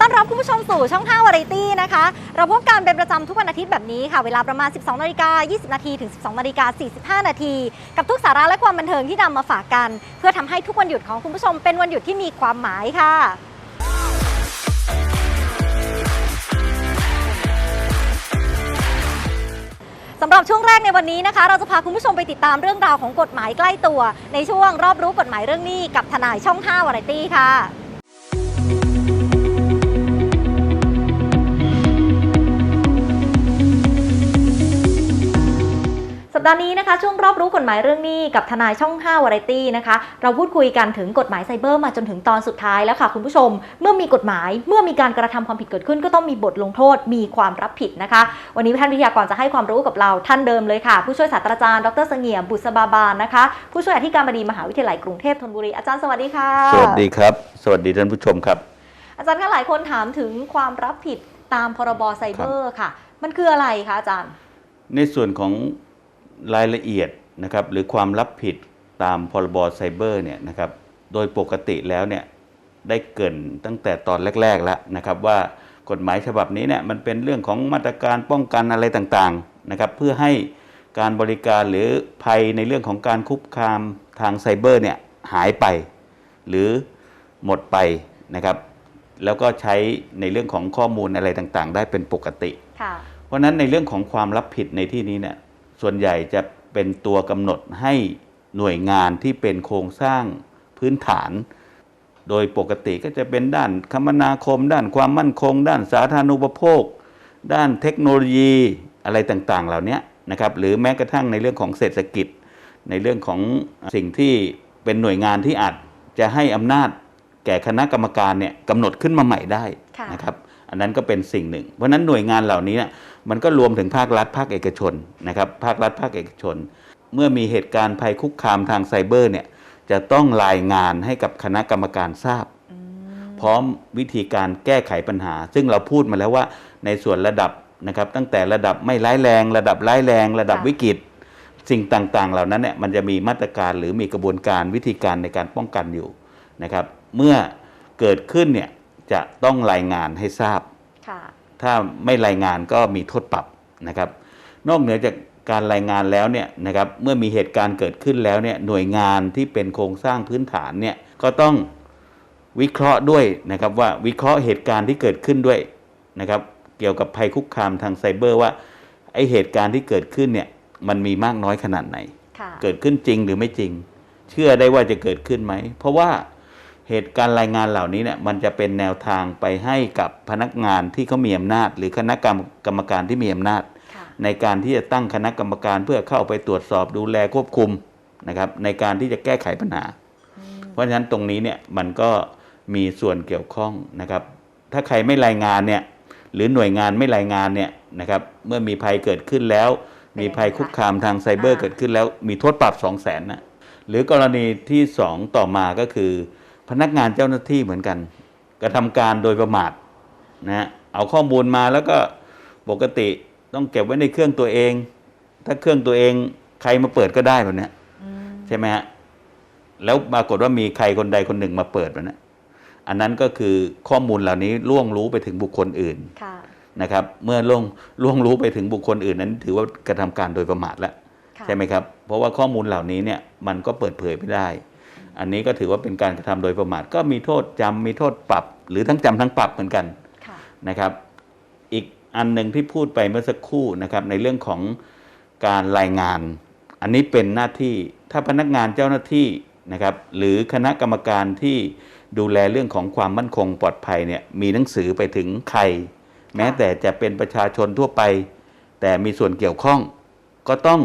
ต้อนรับคุณผู้ชมสู่ช่อง5วาไรตี้นะคะ เราพบกันเป็นประจำทุกวันอาทิตย์แบบนี้ค่ะ เวลาประมาณ 12นาฬิกา20 นาทีถึง 12นาฬิกา45 นาที กับทุกสาระและความบันเทิงที่นำมาฝากกัน เพื่อทำให้ทุกวันหยุดของคุณผู้ชมเป็นวันหยุดที่มีความหมายค่ะ สำหรับช่วงแรกในวันนี้นะคะ เราจะพาคุณผู้ชมไปติดตามเรื่องราวของกฎหมายใกล้ตัว ในช่วงรอบรู้กฎหมายเรื่องหนี้กับทนายช่อง5วาไรตี้ค่ะ นี้นะคะ ช่วงรอบรู้กฎหมายเรื่องหนี้กับทนายช่อง 5 วาไรตี้นะคะ เราพูดคุยกันถึงกฎหมายไซเบอร์มาจนถึงตอนสุดท้ายแล้วค่ะคุณผู้ชม เมื่อมีกฎหมายเมื่อมีการกระทำความผิดเกิดขึ้น ก็ต้องมีบทลงโทษมีความรับผิดนะคะ วันนี้ท่านวิทยากรจะให้ความรู้กับเราท่านเดิมเลยค่ะ ผู้ช่วยศาสตราจารย์ดรเสงี่ยมบุษบาบาลนะคะ ผู้ช่วยอธิการบดีมหาวิทยาลัยกรุงเทพธนบุรีอาจารย์สวัสดีค่ะสวัสดีครับ สวัสดีท่านผู้ชมครับ อาจารย์คะหลายคนถามถึงความรับผิดตามพรบไซเบอร์ค่ะ มันคืออะไรคะอาจารย์ ในส่วนของ รายละเอียดนะครับหรือความรับผิดตามพรบไซเบอร์เนี่ยนะครับโดยปกติแล้วเนี่ยได้เกรินตั้งแต่ตอนแรก ๆ แล้วนะครับว่ากฎหมายฉบับนี้เนี่ยมันเป็นเรื่องของมาตรการป้องกันอะไรต่างๆนะครับเพื่อให้การบริการหรือภัยในเรื่องของการคุกคามทางไซเบอร์เนี่ยหายไป หรือหมดไปนะครับแล้วก็ใช้ในเรื่องของข้อมูลอะไรต่างๆ ได้เป็นปกติค่ะเพราะฉะนั้นในเรื่องของความรับผิดในที่นี้เนี่ย ส่วนใหญ่จะเป็นตัวกำหนดให้หน่วยงานที่เป็นโครงสร้างพื้นฐาน โดยปกติก็จะเป็นด้านคมนาคม ด้านความมั่นคง ด้านสาธารณูปโภค ด้านเทคโนโลยีอะไรต่างๆ เหล่านี้นะครับหรือแม้กระทั่งในเรื่องของเศรษฐกิจ ในเรื่องของสิ่งที่เป็นหน่วยงานที่อาจจะให้อำนาจแก่คณะกรรมการเนี่ยกำหนดขึ้นมาใหม่ได้นะครับ อันนั้นก็เป็นสิ่งหนึ่ง เพราะฉะนั้นหน่วยงานเหล่านี้เนี่ยมันก็รวมถึงภาครัฐภาคเอกชนนะครับภาครัฐภาคเอกชน เมื่อมีเหตุการณ์ภัยคุกคามทางไซเบอร์เนี่ยจะต้องรายงานให้กับคณะกรรมการทราบอืมพร้อมวิธีการแก้ไขปัญหา ซึ่งเราพูดมาแล้วว่าในส่วนระดับนะครับตั้งแต่ระดับไม่ร้ายแรง ระดับร้ายแรง ระดับค่ะวิกฤตสิ่งต่างๆ เหล่านั้นเนี่ยมันจะมีมาตรการหรือมีกระบวนการวิธีการในการป้องกันอยู่นะครับ เมื่อเกิดขึ้นเนี่ย จะต้องรายงานให้ทราบค่ะถ้าไม่รายงานก็มีโทษปรับนะครับ นอกเหนือจากการรายงานแล้วเนี่ยนะครับเมื่อมีเหตุการณ์เกิดขึ้นแล้วเนี่ยหน่วยงานที่เป็นโครงสร้างพื้นฐานเนี่ยก็ต้องวิเคราะห์ด้วยนะครับว่าวิเคราะห์เหตุการณ์ที่เกิดขึ้นด้วยนะครับเกี่ยวกับภัยคุกคามทางไซเบอร์ว่าไอเหตุการณ์ที่เกิดขึ้นเนี่ยมันมีมากน้อยขนาดไหนค่ะเกิดขึ้นจริงหรือไม่จริง เชื่อได้ว่าจะเกิดขึ้นไหม เพราะว่า เหตุการณ์รายงานเหล่านี้เนี่ยมันจะเป็นแนวทางไปให้กับพนักงานที่เขามีอำนาจ หรือคณะกรรมกรรมการที่มีอำนาจค่ะในการที่จะตั้งคณะกรรมการเพื่อเข้าไปตรวจสอบดูแลควบคุมนะครับในการที่จะแก้ไขปัญหาอืมเพราะฉะนั้นตรงนี้เนี่ยมันก็มีส่วนเกี่ยวข้องนะครับ ถ้าใครไม่รายงานเนี่ยหรือหน่วยงานไม่รายงานเนี่ยนะครับเมื่อมีภัยเกิดขึ้นแล้ว มีภัยคุกคามทางไซเบอร์เกิดขึ้นแล้วมีโทษปรับ 2 0 0แสนนะหรือกรณีที่ 2 ต่อมาก็คือ พนักงานเจ้าหน้าที่เหมือนกัน กระทำการโดยประมาทนะฮะเอาข้อมูลมาแล้วก็ปกติต้องเก็บไว้ในเครื่องตัวเอง ถ้าเครื่องตัวเองใครมาเปิดก็ได้แบบเนี้ยอืมใช่ไหมฮะแล้วปรากฏว่ามีใครคนใดคนหนึ่งมาเปิดมันนะอันนั้นก็คือข้อมูลเหล่านี้ล่วงรู้ไปถึงบุคคลอื่นค่ะนะครับ เมื่อล่วงล่วงรู้ไปถึงบุคคลอื่นนั้น ถือว่ากระทำการโดยประมาทแล้วค่ะใช่ไหมครับ เพราะว่าข้อมูลเหล่านี้เนี่ยมันก็เปิดเผยไม่ได้ อันนี้ก็ถือว่าเป็นการกระทำโดยประมาทก็มีโทษจำมีโทษปรับ หรือทั้งจำทั้งปรับเหมือนกันค่ะนะครับ อีกอันหนึ่งที่พูดไปเมื่อสักครู่นะครับในเรื่องของการรายงาน อันนี้เป็นหน้าที่ถ้าพนักงานเจ้าหน้าที่นะครับ หรือคณะกรรมการที่ดูแลเรื่องของความมั่นคงปลอดภัยเนี่ยมีหนังสือไปถึงใคร แม้แต่จะเป็นประชาชนทั่วไป แต่มีส่วนเกี่ยวข้อง ก็ต้อง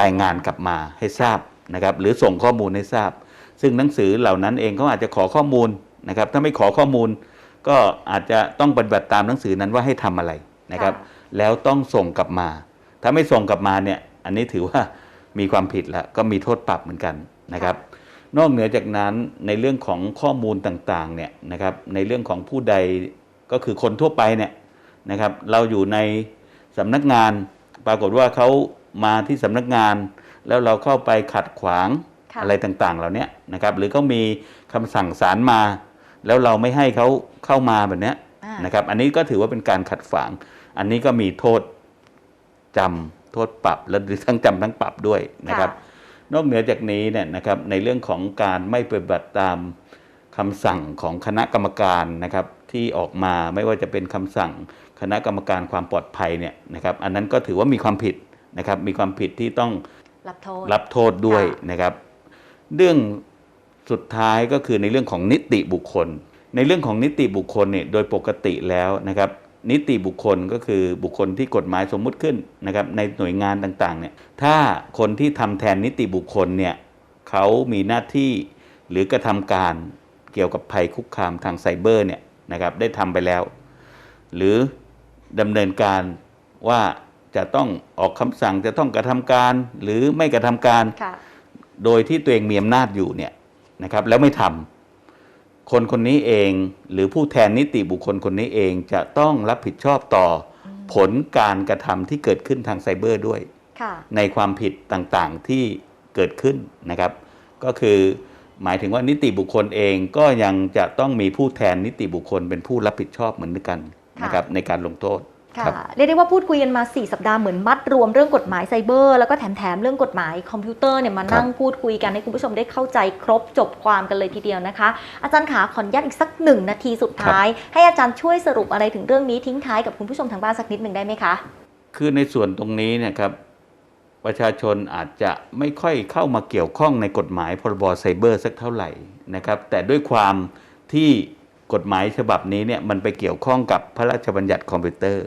รายงานกลับมาให้ทราบนะครับ หรือส่งข้อมูลให้ทราบ ซึ่งหนังสือเหล่านั้นเองเขาอาจจะขอข้อมูลนะครับถ้าไม่ขอข้อมูล ก็อาจจะต้องปฏิบัติตามหนังสือนั้นว่าให้ทำอะไรนะครับ แล้วต้องส่งกลับมา ถ้าไม่ส่งกลับมาเนี่ยอันนี้ถือว่ามีความผิดแล้วก็มีโทษปรับเหมือนกันนะครับ นอกเหนือจากนั้นในเรื่องของข้อมูลต่างๆเนี่ยนะครับในเรื่องของผู้ใดก็คือคนทั่วไปเนี่ยนะครับเราอยู่ในสำนักงานปรากฏว่าเขามาที่สำนักงาน แล้วเราเข้าไปขัดขวาง อะไรต่างๆ เหล่านี้นะครับ หรือเขามีคำสั่งศาลมา แล้วเราไม่ให้เขาเข้ามาแบบเนี้ยอ่านะครับ อันนี้ก็ถือว่าเป็นการขัดขวางอันนี้ก็มีโทษจำโทษปรับและหรือทั้งจำทั้งปรับด้วยนะครับ นอกเหนือจากนี้เนี่ยนะครับในเรื่องของการไม่ปฏิบัติตามคำสั่งของคณะกรรมการนะครับที่ออกมาไม่ว่าจะเป็นคำสั่งคณะกรรมการความปลอดภัยเนี่ยนะครับ อันนั้นก็ถือว่ามีความผิดนะครับ มีความผิดที่ต้องรับโทษรับโทษด้วยค่ะนะครับ เรื่องสุดท้ายก็คือในเรื่องของนิติบุคคล ในเรื่องของนิติบุคคลเนี่ยโดยปกติแล้วนะครับนิติบุคคลก็คือบุคคลที่กฎหมายสมมุติขึ้นนะครับในหน่วยงานต่างๆเนี่ยถ้าคนที่ทำแทนนิติบุคคลเนี่ยเขามีหน้าที่หรือกระทำการเกี่ยวกับภัยคุกคามทางไซเบอร์เนี่ยนะครับได้ทำไปแล้ว หรือดำเนินการว่าจะต้องออกคำสั่งจะต้องกระทำการหรือไม่กระทำการ โดยที่ตัวเองมีอำนาจอยู่เนี่ยนะครับแล้วไม่ทำคนคนนี้เองหรือผู้แทนนิติบุคคลคนนี้เองจะต้องรับผิดชอบต่ออผลการกระทำที่เกิดขึ้นทางไซเบอร์ด้วยค่ะในความผิดต่างๆที่เกิดขึ้นนะครับ ก็คือหมายถึงว่านิติบุคคลเองก็ยังจะต้องมีผู้แทนนิติบุคคลเป็นผู้รับผิดชอบเหมือนกันนะครับในการลงโทษ ค่ะครับเรียกได้ว่าพูดคุยกันมา 4 สัปดาห์เหมือนมัดรวมเรื่องกฎหมายไซเบอร์ แล้วก็แถมๆเรื่องกฎหมายคอมพิวเตอร์เนี่ยมานั่งพูดคุยกันให้คุณผู้ชมได้เข้าใจครบจบความกันเลยทีเดียวนะคะ อาจารย์ขาขออนุญาตอีกสักหนึ่งนาทีสุดท้าย ให้อาจารย์ช่วยสรุปอะไรถึงเรื่องนี้ทิ้งท้ายกับคุณผู้ชมทางบ้านสักนิดหนึ่งได้ไหมคะ คือในส่วนตรงนี้เนะครับประชาชนอาจจะไม่ค่อยเข้ามาเกี่ยวข้องในกฎหมายพรบไซเบอร์สักเท่าไหร่นะครับแต่ด้วยความที่กฎหมายฉบับนี้เนี่ยมันไปเกี่ยวข้องกับพระราชบัญญัติคอมพิวเตอร์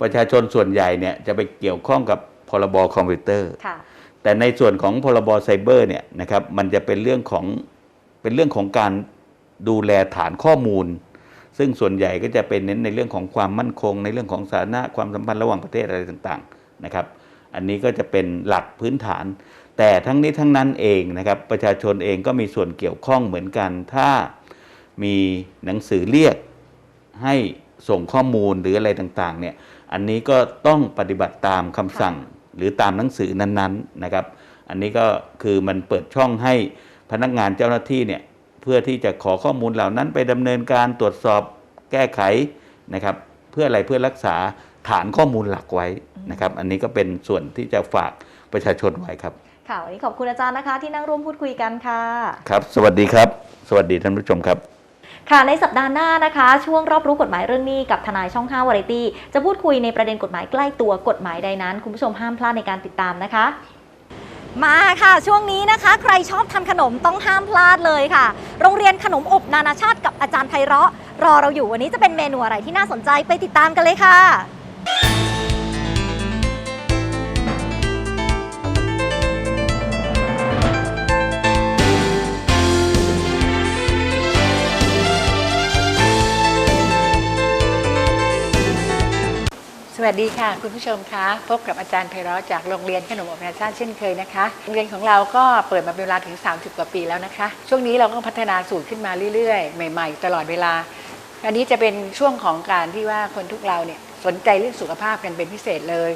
ประชาชนส่วนใหญ่เนี่ยจะไปเกี่ยวข้องกับพรบคอมพิวเตอร์ค่ะแต่ในส่วนของพรบไซเบอร์เนี่ยนะครับมันจะเป็นเรื่องของเป็นเรื่องของการดูแลฐานข้อมูล ซึ่งส่วนใหญ่ก็จะเป็นเน้นในเรื่องของความมั่นคง ในเรื่องของสาธารณะความสัมพันธ์ระหว่างประเทศอะไรต่างๆนะครับอันนี้ก็จะเป็นหลักพื้นฐาน แต่ทั้งนี้ทั้งนั้นเองนะครับประชาชนเองก็มีส่วนเกี่ยวข้องเหมือนกัน ถ้ามีหนังสือเรียกให้ส่งข้อมูลหรืออะไรต่างๆเนี่ย อันนี้ก็ต้องปฏิบัติตามคำสั่งหรือตามหนังสือนั้นๆนะครับ อันนี้ก็คือมันเปิดช่องให้พนักงานเจ้าหน้าที่เนี่ยเพื่อที่จะขอข้อมูลเหล่านั้นไปดำเนินการตรวจสอบแก้ไขนะครับ เพื่ออะไรเพื่อรักษาฐานข้อมูลหลักไว้นะครับ อันนี้ก็เป็นส่วนที่จะฝากประชาชนไว้ครับค่ะวันนี้ขอบคุณอาจารย์นะคะ ที่นั่งร่วมพูดคุยกันค่ะ ครับ สวัสดีครับ สวัสดีท่านผู้ชมครับ ค่ะในสัปดาห์หน้านะคะ ช่วงรอบรู้กฎหมายเรื่องนี้กับทนายช่อง5วาไรตี้จะพูดคุยในประเด็นกฎหมายใกล้ตัวกฎหมายใดนั้น คุณผู้ชมห้ามพลาดในการติดตามนะคะ มาค่ะ ช่วงนี้นะคะ ใครชอบทำขนมต้องห้ามพลาดเลยค่ะ โรงเรียนขนมอบนานาชาติกับอาจารย์ไพเราะ รอเราอยู่วันนี้จะเป็นเมนูอะไรที่น่าสนใจไปติดตามกันเลยค่ะ วัสดีค่ะ คุณผู้ชมคะพบกับอาจารย์ไพเราะจากโรงเรียนขนมอบนานาชาติเช่นเคยนะคะ โรงเรียนของเราก็เปิดมาเป็นเวลาถึง 30 กว่าปีแล้วนะคะ ช่วงนี้เราก็พัฒนาสูตรขึ้นมาเรื่อยๆ ใหม่ ๆ ตลอดเวลา อันนี้จะเป็นช่วงของการที่ว่าคนทุกเราเนี่ย สนใจเรื่องสุขภาพกันเป็นพิเศษเลย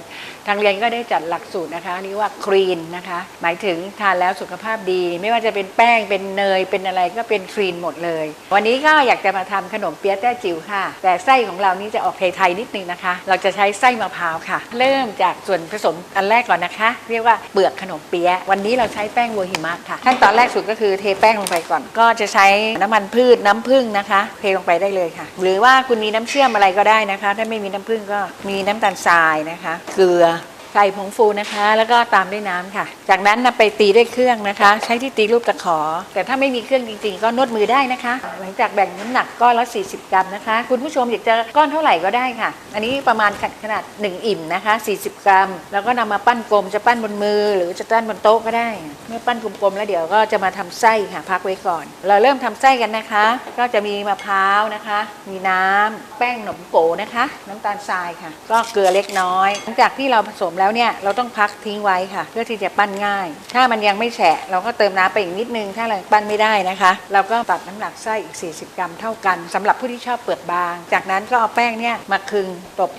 ทางเรียนก็ได้จัดหลักสูตรนะคะเรียกว่าครีนนะคะ หมายถึงทานแล้วสุขภาพดี ไม่ว่าจะเป็นแป้งเป็นเนยเป็นอะไรก็เป็นครีนหมดเลย วันนี้ก็อยากจะมาทำขนมเปี๊ยะแต้จิ๋วค่ะ แต่ไส้ของเรานี่จะออกไทยๆนิดนึงนะคะ เราจะใช้ไส้มะพร้าวค่ะ เริ่มจากส่วนผสมอันแรกก่อนนะคะ เรียกว่าเปลือกขนมเปี๊ยะวันนี้เราใช้แป้งโวหิมะค่ะขั้นตอนแรกสุดก็คือเทแป้งลงไปก่อน ก็จะใช้น้ำมันพืชน้ำผึ้งนะคะ เทลงไปได้เลยค่ะ หรือว่าคุณมีน้ำเชื่อมอะไรก็ได้นะคะ ถ้าไม่มีน้ำผึ้งก็มีน้ำตาลทรายนะคะ เกลือ ใส่ผงฟูนะคะ แล้วก็ตามด้วยน้ำค่ะ จากนั้นนำไปตีด้วยเครื่องนะคะ ใช้ที่ตีรูปตะขอ แต่ถ้าไม่มีเครื่องจริงๆ ก็นวดมือได้นะคะ หลังจากแบ่งน้ำหนักก้อนละ 40 กรัมนะคะ คุณผู้ชมอยากจะก้อนเท่าไหร่ก็ได้ค่ะ อันนี้ประมาณขนาด 1 อิ่มนะคะ 40 กรัม แล้วก็นำมาปั้นกลมจะปั้นบนมือ หรือจะปั้นบนโต๊ะก็ได้ เมื่อปั้นกลมๆแล้วเดี๋ยวก็จะมาทำไส้ค่ะพักไว้ก่อน เราเริ่มทำไส้กันนะคะ ก็จะมีมะพร้าวนะคะ มีน้ำแป้งหนมโกนะคะ น้ำตาลทรายค่ะ ก็เกลือเล็กน้อย หลังจากที่เราผสมแล้วเนี่ยเราต้องพักทิ้งไว้ค่ะ เพื่อที่จะปั้นง่าย ถ้ามันยังไม่แฉะเราก็เติมน้ำไปอีกนิดนึง ถ้าเราปั้นไม่ได้นะคะ เราก็ตัดน้ำหนักไส้อีก 40 กรัมเท่ากันสำหรับผู้ที่ชอบเปลือกบาง จากนั้นก็เอาแป้งเนี่ยมาคึง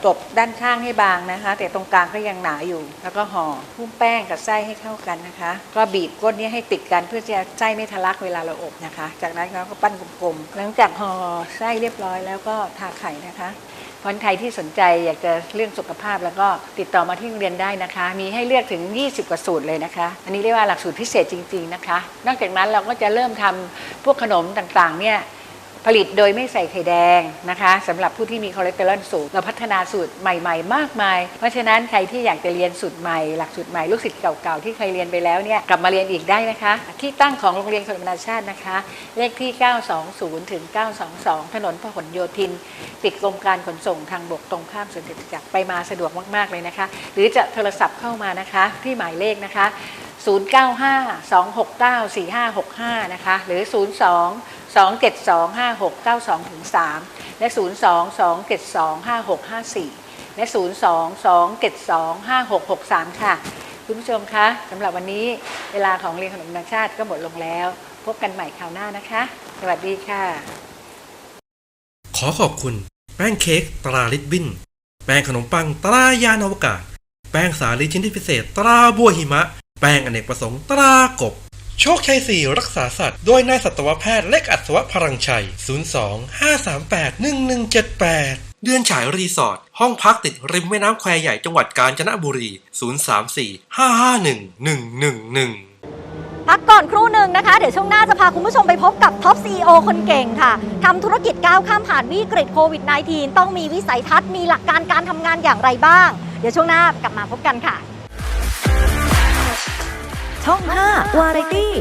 ตบๆด้านข้างให้บางนะคะ แต่ตรงกลางก็ยังหนาอยู่ แล้วก็ห่อหุ้มแป้งกับไส้ให้เข้ากันนะคะ ก็บีบก้นเนี้ให้ติดกันเพื่อจะไส้ไม่ทะลักเวลาเราอบนะคะ จากนั้นเราก็ปั้นกลมๆหลังจากห่อไส้เรียบร้อยแล้วก็ทาไข่นะคะ คนไทยที่สนใจอยากจะเรื่องสุขภาพแล้วก็ติดต่อมาที่โรงเรียนได้นะคะ มีให้เลือกถึง 20 กว่าสูตรเลยนะคะ อันนี้เรียกว่าหลักสูตรพิเศษจริง ๆนะคะ นอกจากนั้นเราก็จะเริ่มทำพวกขนมต่างๆเนี่ย ผลิตโดยไม่ใส่ไข่แดงนะคะสำหรับผู้ที่มีคอเลสเตอรอลสูง เราพัฒนาสูตรใหม่ๆ มากมาย เพราะฉะนั้นใครที่อยากจะเรียนสูตรใหม่ หลักสูตรใหม่ลูกศิษย์เก่าๆ ที่เคยเรียนไปแล้วเนี่ยกลับมาเรียนอีกได้นะคะ ที่ตั้งของโรงเรียนคนนานาชาตินะคะ เลขที่ 920 ถึง 922 ถนนพหลโยธิน ติดกรมการขนส่งทางบกตรงข้ามสวนจตุจักรไปมาสะดวกมากๆเลยนะคะ หรือจะโทรศัพท์เข้ามานะคะที่หมายเลขนะคะ095-269-4565 นะคะ หรือ 02 272 5692ถึง3และ 02 272 5654 และ 02 272 5663 ค่ะ คุณผู้ชมคะสำหรับวันนี้เวลาของเรียนขนมนานาชาติก็หมดลงแล้ว พบกันใหม่คราวหน้านะคะ สวัสดีค่ะ ขอขอบคุณ แป้งเค้กตราลิบบิน แป้งขนมปังตรายานอวกาศ แป้งสาลีชิ้นที่พิเศษตราบัวหิมะ แป้งอเนกประสงค์ตรากบ โชคชัยสี่รักษาสัตว์ โดยนายสัตวแพทย์เล็กอัศวพลังชัย 02 538 1178เดือนฉายรีสอร์ทห้องพักติดริมแม่น้ำแควใหญ่จังหวัดกาญจนบุรี 034 551 111 พักก่อนครู่หนึ่งนะคะ เดี๋ยวช่วงหน้าจะพาคุณผู้ชมไปพบกับท็อป CEO คนเก่งค่ะทำธุรกิจก้าวข้ามผ่านวิกฤตโควิด -19 ต้องมีวิสัยทัศน์มีหลักการการทำงานอย่างไรบ้าง เดี๋ยวช่วงหน้ากลับมาพบกันค่ะ ช่อง 5 วาไรตี้